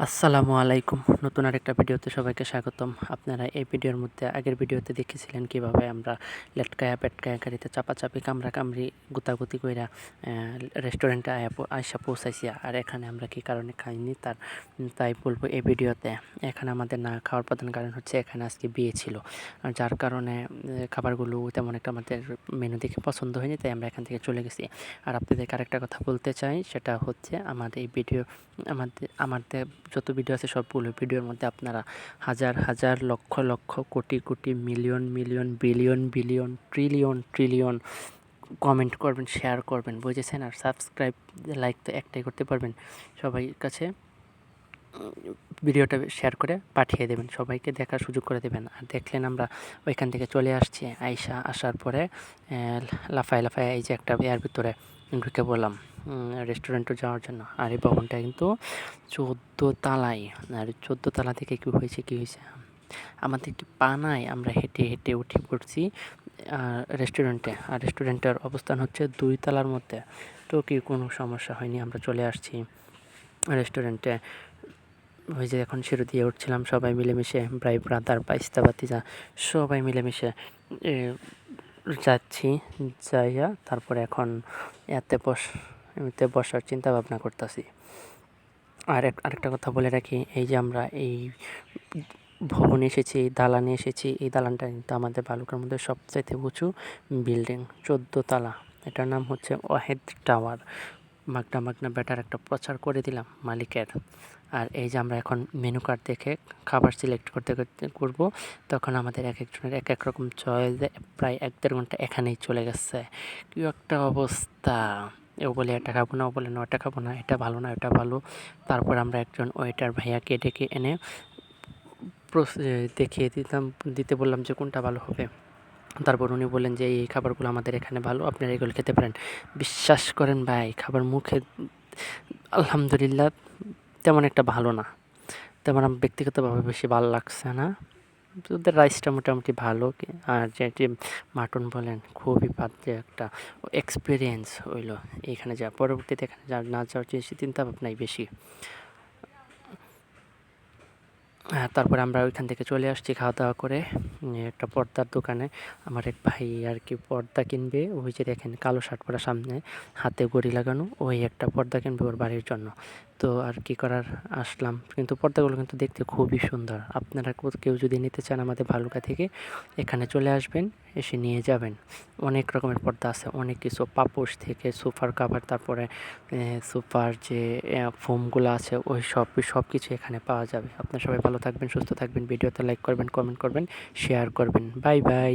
আসসালামু আলাইকুম। নতুন আরেকটা ভিডিওতে সবাইকে স্বাগতম। আপনারা এই ভিডিওর মধ্যে আগের ভিডিওতে দেখেছিলেন কীভাবে আমরা লেটকায়া, পেটকায়া গাড়িতে চাপাচাপি কামড়া কামড়ি গুতাগুতি কইরা রেস্টুরেন্টে আয়া প- আইসা পৌঁছাইছি। আর এখানে আমরা কি কারণে খাইনি তার তাই বলব এই ভিডিওতে। এখানে আমাদের না খাওয়ার প্রধান কারণ হচ্ছে এখানে আজকে বিয়ে ছিল। আর যার কারণে খাবারগুলো তেমন একটা আমাদের মেনু দেখে পছন্দ হয়নি, তাই আমরা এখান থেকে চলে গেছি। আর আপনাদেরকে আরেকটা কথা বলতে চাই, সেটা হচ্ছে আমাদের এই ভিডিও, আমাদের আমাদের যত ভিডিও আছে সবগুলো ভিডিওর মধ্যে আপনারা হাজার হাজার, lakh lakh, crore crore million million billion billion trillion trillion comment করবেন শেয়ার করবেন, বুঝেছেন? আর সাবস্ক্রাইব লাইক তো একটাই করতে পারবেন। সবাই কাছে ভিডিওটা শেয়ার করে পাঠিয়ে দেবেন, সবাইকে দেখার সুযোগ করে দেবেন। আর দেখলেন আমরা ওইখান থেকে চলে আসছি, আইসা আসার পরে লাফায় লাফায় এই যে একটা এর ভিতরে ঢুকে বললাম রেস্টুরেন্টে যাওয়ার জন্য। আর এই ভবনটা কিন্তু চোদ্দ তালায় আর চোদ্দ তালা থেকে কী হয়েছে কী হয়েছে? আমাদের একটি পানায় আমরা হেঁটে হেঁটে উঠে পড়ছি রেস্টুরেন্টে আর রেস্টুরেন্টের অবস্থান হচ্ছে দুই তালার মধ্যে। তো কি, কোনো সমস্যা হয়নি, আমরা চলে আসছি রেস্টুরেন্টে ওই যে এখন শিরু দিয়ে উঠছিলাম সবাই মিলেমিশে, ভাই ব্রাদার বাইস্তা বাতিজা সবাই মিলেমিশে যাচ্ছি, যাইয়া তারপরে এখন এতে বস এতে বসার চিন্তা ভাবনা করতেছি। আর আরেকটা কথা বলে রাখি, এই যে আমরা এই ভবনে এসেছি এই দালানে এসেছি, এই দালানটা কিন্তু আমাদের বালুকার মধ্যে সবচাইতে উঁচু বিল্ডিং, চোদ্দ তালা। এটার নাম হচ্ছে ওয়াহেদ টাওয়ার। মাগনা মাগনা ব্যাটার একটা প্রচার করে দিলাম মালিকের। আর এই যে আমরা এখন মেনু কার্ড দেখে খাবার সিলেক্ট করতে করতে করব, তখন আমাদের এক একজনের এক এক রকম চয়েস, প্রায় এক দেড় ঘণ্টা এখানেই চলে গেছে। কি একটা অবস্থা। ও বলে, এটা খাব না। ও বলে, না, ওটা খাব না, এটা ভালো না, এটা ভালো। তারপর আমরা একজন ওয়েটার ভাইয়াকে ডেকে এনে দেখিয়ে দিতাম, দিতে বললাম যে কোনটা ভালো হবে। তারপর উনি বললেন যে, এই খাবারগুলো আমাদের এখানে ভালো, আপনারা এগুলো খেতে পারেন। বিশ্বাস করেন ভাই, খাবার মুখে আলহামদুলিল্লাহ তেমন একটা ভালো না। তেমন আমার ব্যক্তিগতভাবে বেশি ভালো লাগছে না। ওদের রাইসটা মোটামুটি ভালো আর যেটি মাটন বলেন, খুবই বাজে একটা এক্সপিরিয়েন্স হইল। এখানে যা, পরবর্তীতে এখানে যা, না যাওয়ার চিন্তা ভাবনাই বেশি। তারপরে আমরা ওইখান থেকে চলে আসছি খাওয়া দাওয়া করে একটা পর্দার দোকানে। আমার এক ভাই আর কি পর্দা কিনবে। ওই যে দেখেন কালো শার্ট পরা সামনে, হাতে গড়ি লাগানো, ওই একটা পর্দা কিনবে ওর বাড়ির জন্য। তো আর কি করার, আসলাম। কিন্তু পর্দাগুলো কিন্তু দেখতে খুবই সুন্দর। আপনারা কেউ- কেউ যদি নিতে চান আমাদের ভালুকা থেকে, এখানে চলে আসবেন, এসে নিয়ে যাবেন। অনেক রকমের পর্দা আছে। অনেক কিছু পাপোশ থেকে সোফার কাভার, তারপরে সোফার যে ফোমগুলো আছে, ওই সব সব কিছু এখানে পাওয়া যাবে। আপনার সবাই ভালো থাকবেন সুস্থ থাকবেন ভিডিওতে লাইক করবেন কমেন্ট করবেন শেয়ার করবেন। Bye bye